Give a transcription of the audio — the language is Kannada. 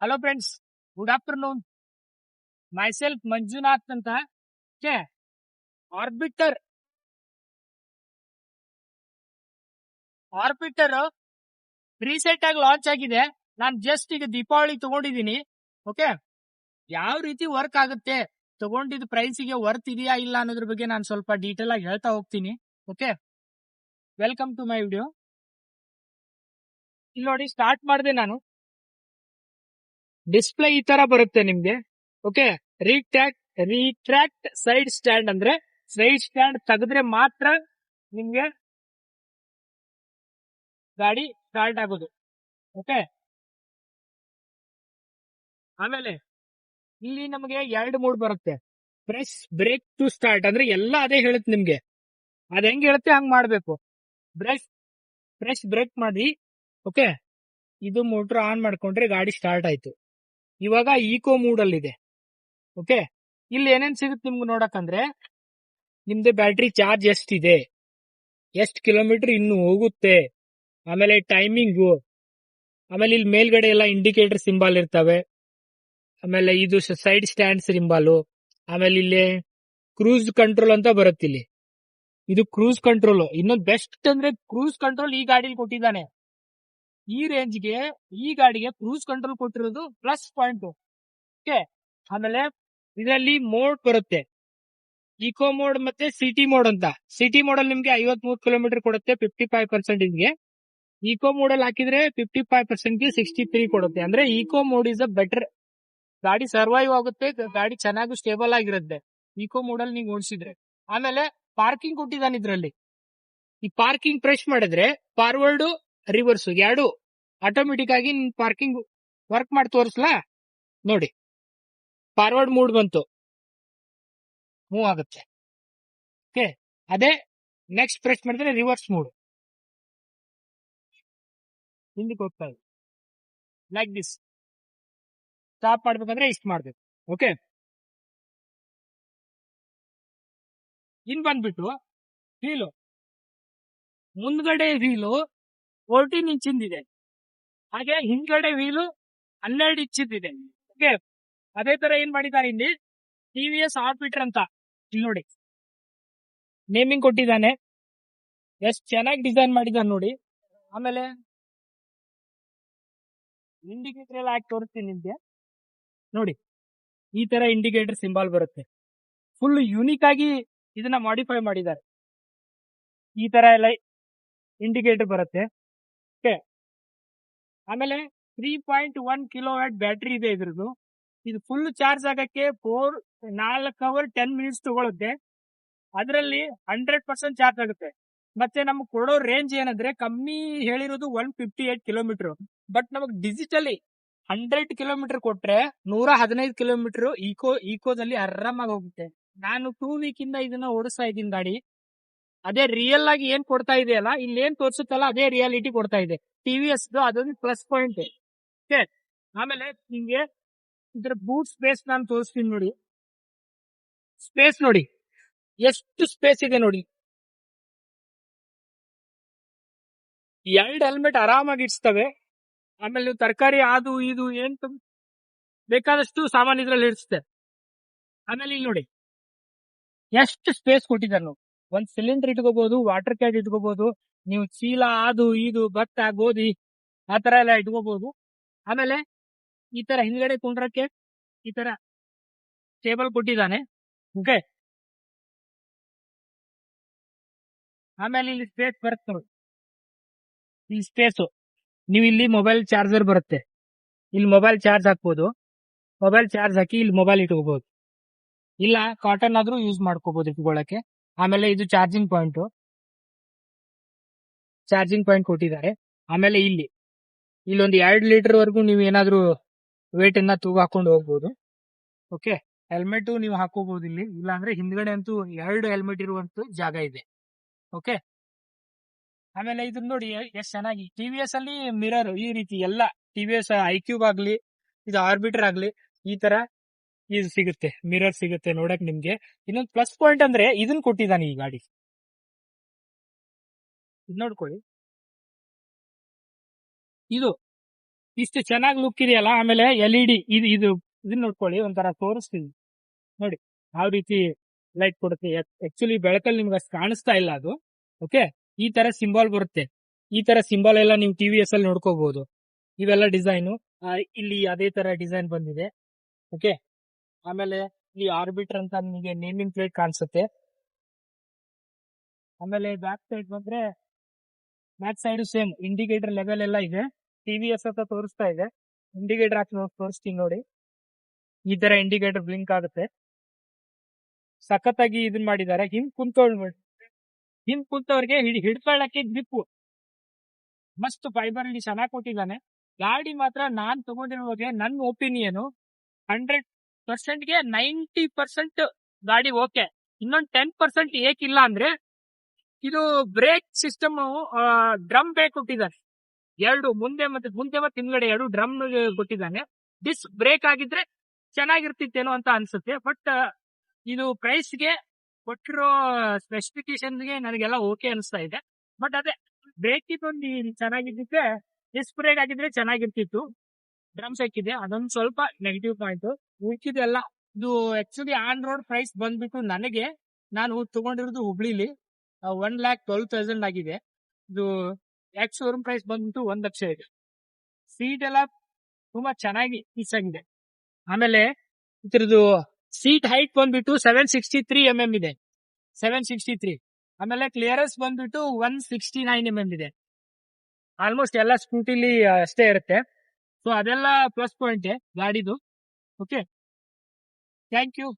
Hello friends good afternoon myself Manjunath ಅಂತ. ಕೆ ಆರ್ಬಿಟರ್ ಆರ್ಬಿಟರ್ ರೀಸೆಂಟ್ ಆಗಿ ಲಾಂಚ್ ಆಗಿದೆ. ನಾನು ಜಸ್ಟ್ ಈಗ ದೀಪಾವಳಿ ತಗೊಂಡಿದ್ದೀನಿ ಓಕೆ ಯಾವ ರೀತಿ ವರ್ಕ್ ಆಗುತ್ತೆ? ತಗೊಂಡಿದ್ದ ಪ್ರೈಸಿಗೆ ವರ್ತ್ ಇದೆಯಾ ಇಲ್ಲ ಅನ್ನೋದ್ರ ಬಗ್ಗೆ ನಾನು ಸ್ವಲ್ಪ ಡೀಟೇಲ್ ಆಗಿ ಹೇಳ್ತಾ ಹೋಗ್ತೀನಿ. Okay welcome to my video ಇಲ್ಲಿ ನೋಡಿ ಸ್ಟಾರ್ಟ್ ಮಾಡಿದೆ ನಾನು. ಡಿಸ್ಪ್ಲೇ ಈ ತರ ಬರುತ್ತೆ ನಿಮ್ಗೆ. Okay retract retract side stand ಅಂದ್ರೆ ಸೈಡ್ ಸ್ಟ್ಯಾಂಡ್ ತೆಗೆದ್ರೆ ಮಾತ್ರ ನಿಮ್ಗೆ ಗಾಡಿ ಸ್ಟಾರ್ಟ್ ಆಗೋದು. ಓಕೆ ಆಮೇಲೆ ಇಲ್ಲಿ ನಮಗೆ ಎರಡು ಮೂಡ್ ಬರುತ್ತೆ. ಪ್ರೆಸ್ ಬ್ರೇಕ್ ಟು ಸ್ಟಾರ್ಟ್ ಅಂದ್ರೆ ಎಲ್ಲ ಅದೇ ಹೇಳುತ್ತೆ ನಿಮ್ಗೆ. ಅದ್ ಹೆಂಗ್ ಹೇಳುತ್ತೆ ಹಂಗ್ ಮಾಡ್ಬೇಕು. ಬ್ರೇಕ್ ಪ್ರೆಸ್ ಬ್ರೇಕ್ ಮಾಡಿ. ಓಕೆ ಇದು ಮೋಟರ್ ಆನ್ ಮಾಡ್ಕೊಂಡ್ರೆ ಗಾಡಿ ಸ್ಟಾರ್ಟ್ ಆಯ್ತು. ಇವಾಗ ಈಕೋ ಮೂಡಲ್ಲಿದೆ ಓಕೆ ಇಲ್ಲಿ ಏನೇನ್ ಸಿಗುತ್ತೆ ನಿಮ್ಗೆ ನೋಡಕಂದ್ರೆ ನಿಮ್ದು ಬ್ಯಾಟ್ರಿ ಚಾರ್ಜ್ ಎಷ್ಟಿದೆ? ಎಷ್ಟು ಕಿಲೋಮೀಟರ್ ಇನ್ನು ಹೋಗುತ್ತೆ? ಆಮೇಲೆ ಟೈಮಿಂಗು ಆಮೇಲೆ ಇಲ್ಲಿ ಮೇಲ್ಗಡೆ ಎಲ್ಲ ಇಂಡಿಕೇಟರ್ ಸಿಂಬಲ್ ಇರ್ತವೆ. ಆಮೇಲೆ ಇದು ಸೈಡ್ ಸ್ಟ್ಯಾಂಡ್ ಸಿಂಬಾಲು ಆಮೇಲೆ ಇಲ್ಲಿ ಕ್ರೂಸ್ ಕಂಟ್ರೋಲ್ ಅಂತ ಬರುತ್ತೆ ಇಲ್ಲಿ ಇದು ಕ್ರೂಸ್ ಕಂಟ್ರೋಲ್ ಇನ್ನೊಂದು ಬೆಸ್ಟ್ ಅಂದ್ರೆ ಕ್ರೂಸ್ ಕಂಟ್ರೋಲ್ ಈ ಗಾಡಿಲಿ ಕೊಟ್ಟಿದ್ದಾನೆ. ಈ ರೇಂಜ್ಗೆ ಈ ಗಾಡಿಗೆ ಕ್ರೂಸ್ ಕಂಟ್ರೋಲ್ ಕೊಟ್ಟಿರೋದು ಪ್ಲಸ್ ಪಾಯಿಂಟ್ ಓಕೆ ಆಮೇಲೆ ಇದರಲ್ಲಿ ಮೋಡ್ ಬರುತ್ತೆ. ಇಕೋ ಮೋಡ್ ಮತ್ತೆ ಸಿಟಿ ಮೋಡ್ ಅಂತ. ಸಿಟಿ ಮೋಡ್ ಅಲ್ಲಿ ನಿಮ್ಗೆ ಐವತ್ ಮೂರು ಕಿಲೋಮೀಟರ್ ಕೊಡುತ್ತೆ ಫಿಫ್ಟಿ ಫೈವ್ ಪರ್ಸೆಂಟ್ ಪರ್ಸೆಂಟೇಜ್ಗೆ ಇಕೋ ಮೋಡ್ ಅಲ್ಲಿ ಹಾಕಿದ್ರೆ ಫಿಫ್ಟಿ ಫೈವ್ ಪರ್ಸೆಂಟ್ಗೆ ಸಿಕ್ಸ್ಟಿ ತ್ರೀ ಕೊಡುತ್ತೆ. ಅಂದ್ರೆ eco mode is a better ಗಾಡಿ ಸರ್ವೈವ್ ಆಗುತ್ತೆ, ಗಾಡಿ ಚೆನ್ನಾಗಿ ಸ್ಟೇಬಲ್ ಆಗಿರುತ್ತೆ. ಇಕೋ ಮೋಡ್ ಅಲ್ಲಿ ನೀವು ಓಡಿಸಿದ್ರೆ. ಆಮೇಲೆ ಪಾರ್ಕಿಂಗ್ ಕೊಟ್ಟಿದ್ದಾನೆ ಇದ್ರಲ್ಲಿ. ಈ ಪಾರ್ಕಿಂಗ್ ಪ್ರೆಶ್ ಮಾಡಿದ್ರೆ ಫಾರ್ವರ್ಡ್ ರಿವರ್ಸ್ ಎರಡು ಆಟೋಮೆಟಿಕ್ ಆಗಿ ನಿನ್ ಪಾರ್ಕಿಂಗ್ ವರ್ಕ್ ಮಾಡಿ ತೋರಿಸ್ಲಾ? ನೋಡಿ ಫಾರ್ವರ್ಡ್ ಮೂಡ್ ಬಂತು. ಮೂವ್ ಆಗುತ್ತೆ. ಓಕೆ ಅದೇ ನೆಕ್ಸ್ಟ್ ಪ್ರೆಸ್ ಮಾಡಿದ್ರೆ ರಿವರ್ಸ್ ಮೂಡ್ ಹಿಂದಕ್ಕೆ ಹೋಗ್ತಾ ಇದೆ ಲೈಕ್ ದಿಸ್ ಸ್ಟಾಪ್ ಮಾಡ್ಬೇಕಂದ್ರೆ ಇಷ್ಟು ಮಾಡ್ಬೇಕು. ಓಕೆ ಇನ್ ಬಂದ್ಬಿಟ್ಟು ವೀಲು ಮುಂದ್ಗಡೆ ವೀಲು ಫೋರ್ಟೀನ್ ಇಂಚಿಂದಿದೆ ಹಾಗೆ ಹಿಂದ್ಗಡೆ ವೀಲು ಹನ್ನೆರಡು ಇಂಚಿದ್ದಿದೆ ಓಕೆ ಅದೇ ತರ ಏನ್ ಮಾಡಿದ್ದಾರೆ ಇಲ್ಲಿ? ಟಿ ವಿ ಎಸ್ ಆರ್ಬಿಟರ್ ಅಂತ. ಇಲ್ಲಿ ನೋಡಿ. ನೇಮಿಂಗ್ ಕೊಟ್ಟಿದ್ದಾನೆ. ಎಷ್ಟು ಚೆನ್ನಾಗಿ ಡಿಸೈನ್ ಮಾಡಿದ್ದಾನೆ ನೋಡಿ. ಆಮೇಲೆ ಇಂಡಿಕೇಟರ್ ಎಲ್ಲ ಹಾಕಿ ತೋರಿಸ್ತೀನಿ ನಿಮ್ಗೆ. ನೋಡಿ. ಈ ತರ ಇಂಡಿಕೇಟರ್ ಸಿಂಬಲ್ ಬರುತ್ತೆ. ಫುಲ್ ಯೂನಿಕ್ ಆಗಿ ಇದನ್ನ ಮಾಡಿಫೈ ಮಾಡಿದ್ದಾರೆ. ಈ ತರ ಎಲ್ಲ ಇಂಡಿಕೇಟರ್ ಬರುತ್ತೆ. ಓಕೆ. ಆಮೇಲೆ three point one kilowatt battery ಇದೆ ಇದ್ರದ್ದು. ಇದು ಫುಲ್ ಚಾರ್ಜ್ ಆಗಕ್ಕೆ ಫೋರ್ ನಾಲ್ಕು ಅವರ್ ಟೆನ್ ಮಿನಿಟ್ಸ್ ತಗೊಳುತ್ತೆ. ಅದರಲ್ಲಿ ಹಂಡ್ರೆಡ್ ಪರ್ಸೆಂಟ್ ಚಾರ್ಜ್ ಆಗುತ್ತೆ. ಮತ್ತೆ ನಮ್ಗೆ ಕೊಡೋ ರೇಂಜ್ ಏನಂದ್ರೆ ಕಮ್ಮಿ ಹೇಳಿರೋದು one fifty eight kilometre but ನಮಗ್ ಡಿಜಿಟಲಿ ಹಂಡ್ರೆಡ್ ಕಿಲೋಮೀಟರ್ ಕೊಟ್ರೆ ನೂರ ಹದಿನೈದು ಕಿಲೋಮೀಟರ್ ಈಕೋ ಈಕೋದಲ್ಲಿ ಆರಾಮಾಗಿ ಹೋಗುತ್ತೆ. ನಾನು ಟೂ ವೀಕ್ ಇಂದ ಇದನ್ನ ಓಡಿಸ್ತಾ ಇದ್ದೀನಿ ಗಾಡಿ. ಅದೇ ರಿಯಲ್ ಆಗಿ ಏನ್ ಕೊಡ್ತಾ ಇದೆಯಲ್ಲ ಇಲ್ಲಿ ಏನ್ ತೋರಿಸುತ್ತಲ್ಲ, ಅದೇ ರಿಯಾಲಿಟಿ ಕೊಡ್ತಾ ಇದೆ. ಟಿವಿಎಸ್ ಅದೊಂದು ಪ್ಲಸ್ ಪಾಯಿಂಟ್ ಆಮೇಲೆ ನಿಮ್ಗೆ ಇದ್ರ ಬೂಟ್ ಸ್ಪೇಸ್ ನಾನು ತೋರಿಸ್ತೀನಿ ನೋಡಿ. ಸ್ಪೇಸ್ ನೋಡಿ. ಎಷ್ಟು ಸ್ಪೇಸ್ ಇದೆ ನೋಡಿ. ಎರಡು ಹೆಲ್ಮೆಟ್ ಆರಾಮಾಗಿ ಇಡ್ಸ್ತವೆ. ಆಮೇಲೆ ನೀವು ತರಕಾರಿ ಅದು ಇದು ಏನ್ ಬೇಕಾದಷ್ಟು ಸಾಮಾನು ಇದ್ರಲ್ಲಿ ಇಡಿಸುತ್ತೆ ಆಮೇಲೆ ಇಲ್ಲಿ ನೋಡಿ. ಎಷ್ಟು ಸ್ಪೇಸ್ ಕೊಟ್ಟಿದ್ದಾರೆ ನಾವು ಒಂದ್ ಸಿಲಿಂಡರ್ ಇಟ್ಕೋಬಹುದು ವಾಟರ್ ಕ್ಯಾನ್ ಇಟ್ಕೋಬಹುದು ನೀವು ಚೀಲ, ಅದು, ಇದು, ಭತ್ತ, ಗೋಧಿ, ಆ ತರ ಎಲ್ಲ ಇಟ್ಕೋಬಹುದು ಆಮೇಲೆ ಈ ತರ ಹಿಂದ್ಗಡೆ ಕುಂಡ್ರಕ್ಕೆ ಈ ತರ ಟೇಬಲ್ ಕೊಟ್ಟಿದ್ದಾನೆ. ಓಕೆ ಆಮೇಲೆ ಇಲ್ಲಿ ಸ್ಪೇಸ್ ಬರುತ್ತೆ ನೋಡಿ. ಇಲ್ಲಿ ಸ್ಪೇಸ್ ನೀವು ಇಲ್ಲಿ ಮೊಬೈಲ್ ಚಾರ್ಜರ್ ಬರುತ್ತೆ. ಇಲ್ಲಿ ಮೊಬೈಲ್ ಚಾರ್ಜ್ ಹಾಕ್ಬೋದು. ಮೊಬೈಲ್ ಚಾರ್ಜ್ ಹಾಕಿ ಇಲ್ಲಿ ಮೊಬೈಲ್ ಇಟ್ಕೋಬಹುದು ಇಲ್ಲ ಕಾಟನ್ ಆದ್ರೂ ಯೂಸ್ ಮಾಡ್ಕೋಬಹುದು ಇಟ್ಕೊಳ್ಳಕ್ಕೆ. ಆಮೇಲೆ ಇದು ಚಾರ್ಜಿಂಗ್ ಪಾಯಿಂಟ್ ಚಾರ್ಜಿಂಗ್ ಪಾಯಿಂಟ್ ಕೊಟ್ಟಿದ್ದಾರೆ. ಆಮೇಲೆ ಇಲ್ಲಿ, ಇಲ್ಲೊಂದು ಎರಡು ಲೀಟರ್ ವರೆಗೂ ನೀವು ಏನಾದರೂ ವೇಟ್ ಅನ್ನ ತೂಗ ಹಾಕೊಂಡು ಹೋಗ್ಬೋದು. ಓಕೆ ಹೆಲ್ಮೆಟ್ ನೀವು ಹಾಕೋಬಹುದು ಇಲ್ಲಿ. ಇಲ್ಲ ಅಂದ್ರೆ ಹಿಂದ್ಗಡೆ ಅಂತೂ ಎರಡು ಹೆಲ್ಮೆಟ್ ಇರುವಂತ ಜಾಗ ಇದೆ. ಓಕೆ ಆಮೇಲೆ ಇದನ್ನ ನೋಡಿ, ಎಷ್ಟು ಚೆನ್ನಾಗಿ. ಟಿ ವಿ ಎಸ್ ಅಲ್ಲಿ ಮಿರರ್ ಈ ರೀತಿ ಎಲ್ಲ T V S iQube ಆಗ್ಲಿ, ಇದು ಆರ್ಬಿಟರ್ ಆಗ್ಲಿ, ಈ ತರ ಇದು ಸಿಗುತ್ತೆ ಮಿರರ್ ಸಿಗುತ್ತೆ ನೋಡಕ್ ನಿಮ್ಗೆ. ಇನ್ನೊಂದು ಪ್ಲಸ್ ಪಾಯಿಂಟ್ ಅಂದ್ರೆ ಇದನ್ನ ಕೊಟ್ಟಿದ್ದಾನೆ ಈ ಗಾಡಿ. ನೋಡ್ಕೊಳ್ಳಿ. ಇದು, ಇಷ್ಟು ಚೆನ್ನಾಗಿ ಲುಕ್ ಇದೆಯಲ್ಲ, ಆಮೇಲೆ ಎಲ್ ಇ ಡಿ ಇದು ಇದು ಇದನ್ನ ನೋಡ್ಕೊಳ್ಳಿ, ಒಂಥರ ತೋರಿಸ್ತೀವಿ ನೋಡಿ, ಯಾವ ರೀತಿ ಲೈಟ್ ಕೊಡುತ್ತೆ. ಆಕ್ಚುಲಿ ಬೆಳಕಲ್ಲಿ ನಿಮ್ಗೆ ಅಷ್ಟು ಕಾಣಿಸ್ತಾ ಇಲ್ಲ ಅದು. ಓಕೆ ಈ ತರ ಸಿಂಬಾಲ್ ಬರುತ್ತೆ. ಈ ತರ ಸಿಂಬಾಲ್ ಎಲ್ಲ ನೀವು ಟಿವಿ ಎಸ್ ಅಲ್ಲಿ ನೋಡ್ಕೋಬಹುದು ಇವೆಲ್ಲ ಡಿಸೈನು ಇಲ್ಲಿ ಅದೇ ತರ ಡಿಸೈನ್ ಬಂದಿದೆ. ಓಕೆ ಆಮೇಲೆ ಇಲ್ಲಿ ಆರ್ಬಿಟರ್ ಅಂತ ನಿಮಗೆ ನೇಮಿಂಗ್ ಪ್ಲೇಟ್ ಕಾಣಿಸುತ್ತೆ. ಆಮೇಲೆ ಬ್ಯಾಕ್ ಸೈಡ್ ಬಂದ್ರೆ back side same, indicator level ಎಲ್ಲ ಇದೆ. ಟಿವಿಎಸ್ ಅಂತ ತೋರಿಸ್ತಾ ಇದೆ. ಇಂಡಿಕೇಟರ್ ಹಾಕಿ ನೋಡಿ, ತೋರಿಸ್ತೀನಿ ನೋಡಿ. ಈ ತರ ಇಂಡಿಕೇಟರ್ ಬ್ಲಿಂಕ್ ಆಗುತ್ತೆ. ಸಖತ್ತಾಗಿ ಇದನ್ನ ಮಾಡಿದ್ದಾರೆ. ಹಿಂದ್ ಕುಂತ್ಕೊಂಡ್ ಹಿಂದ್ ಕುಂತವ್ರಿಗೆ ಹಿಡ್, ಹಿಡ್ಕೊಳ್ಳಕ್ಕೆ ಗ್ರಿಪ್ಪು ಮಸ್ತ್ ಫೈಬರ್ ಇಲ್ಲಿ ಚೆನ್ನಾಗಿ ಕೊಟ್ಟಿದ್ದಾನೆ. ಗಾಡಿ ಮಾತ್ರ ನಾನ್ ತಗೊಂಡಿರೋಗೆ ನನ್ನ ಒಪಿನಿಯನ್ ಹಂಡ್ರೆಡ್ ಪರ್ಸೆಂಟ್ಗೆ ನೈಂಟಿ ಪರ್ಸೆಂಟ್ ಗಾಡಿ ಓಕೆ ಇನ್ನೊಂದು ಟೆನ್ ಪರ್ಸೆಂಟ್ ಏಕಿಲ್ಲ ಅಂದ್ರೆ ಇದು ಬ್ರೇಕ್ ಸಿಸ್ಟಮ್ ಡ್ರಮ್ ಬ್ರೇಕ್ ಕೊಟ್ಟಿದ್ದಾರೆ ಎರಡು, ಮುಂದೆ ಮತ್ತೆ ಮುಂದೆ ಮತ್ತೆ ಹಿಂದ್ಗಡೆ ಎರಡು ಡ್ರಮ್ ಕೊಟ್ಟಿದ್ದಾನೆ. ಡಿಸ್ ಬ್ರೇಕ್ ಆಗಿದ್ರೆ ಚೆನ್ನಾಗಿರ್ತಿತ್ತೇನೋ ಅಂತ ಅನ್ಸುತ್ತೆ ಬಟ್ ಇದು ಪ್ರೈಸ್ಗೆ ಕೊಟ್ಟಿರೋ ಸ್ಪೆಸಿಫಿಕೇಶನ್ಗೆ ನನಗೆಲ್ಲ ಓಕೆ ಅನಿಸ್ತಾ ಇದೆ. ಬಟ್ ಅದೇ ಬ್ರೇಕ್ ಇದೊಂದು ಚೆನ್ನಾಗಿದ್ದಿದ್ರೆ ಡಿಸ್ ಬ್ರೇಕ್ ಆಗಿದ್ರೆ ಚೆನ್ನಾಗಿರ್ತಿತ್ತು. ಡ್ರಮ್ ಇದೆ, ಅದೊಂದು ಸ್ವಲ್ಪ ನೆಗೆಟಿವ್ ಪಾಯಿಂಟ್ ಉಳ್ಕಿದೆಲ್ಲ. ಇದು ಆಕ್ಚುಲಿ ಆನ್ ರೋಡ್ ಪ್ರೈಸ್ ಬಂದ್ಬಿಟ್ಟು ನನಗೆ, ನಾನು ತಗೊಂಡಿರೋದು ಹುಬ್ಳಿಲಿ ಒನ್ ಲ್ಯಾಕ್ ಟ್ವೆಲ್ ತೌಸಂಡ್ ಆಗಿದೆ. ಇದು ಎಕ್ಸ್ ಶೋರೂಮ್ ಪ್ರೈಸ್ ಬಂದ್ಬಿಟ್ಟು ಒಂದ್ ಲಕ್ಷ ಇದೆ. ಸೀಟ್ ಎಲ್ಲ ತುಂಬಾ ಚೆನ್ನಾಗಿ ಪೀಸ್ ಆಗಿದೆ. ಆಮೇಲೆ ಇದ್ರದ್ದು ಸೀಟ್ ಹೈಟ್ ಬಂದ್ಬಿಟ್ಟು seven sixty three M M ಇದೆ. ಸೆವೆನ್ ಸಿಕ್ಸ್ಟಿ ತ್ರೀ ಆಮೇಲೆ ಕ್ಲಿಯರೆನ್ಸ್ ಬಂದ್ಬಿಟ್ಟು one sixty nine M M ಇದೆ. ಆಲ್ಮೋಸ್ಟ್ ಎಲ್ಲ ಸ್ಕೂಟಿಲಿ ಅಷ್ಟೇ ಇರುತ್ತೆ. ಸೊ ಅದೆಲ್ಲ ಪ್ಲಸ್ ಪಾಯಿಂಟ್ ಗಾಡಿದು. Okay. Thank you.